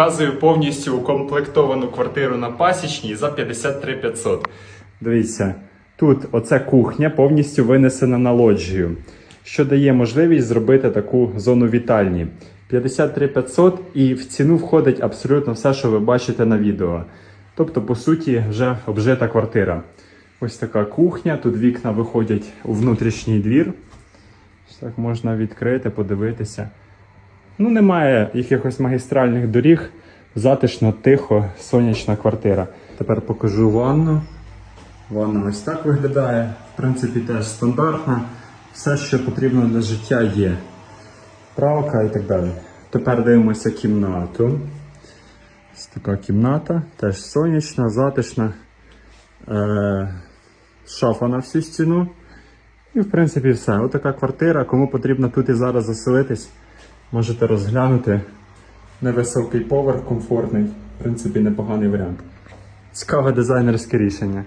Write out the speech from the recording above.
Показую повністю укомплектовану квартиру на пасічній за 53 500. Дивіться, тут оця кухня повністю винесена на лоджію, що дає можливість зробити таку зону вітальні. 53 500 і в ціну входить абсолютно все, що ви бачите на відео. Тобто, по суті, вже обжита квартира. Ось така кухня, тут вікна виходять у внутрішній двір. Ось Так можна відкрити, подивитися. Ну, немає якихось магістральних доріг, затишно, тихо, сонячна квартира. Тепер покажу ванну. Ванна ось так виглядає. В принципі, теж стандартна. Все, що потрібно для життя, є. Правка і так далі. Тепер дивимося кімнату. Ось така кімната, теж сонячна, затишна. Е- шафа на всю стіну. І, в принципі, все. Отака квартира. Кому потрібно тут і зараз заселитись, можете розглянути. Невисокий поверх, комфортний. В принципі, непоганий варіант. Цікаве дизайнерське рішення.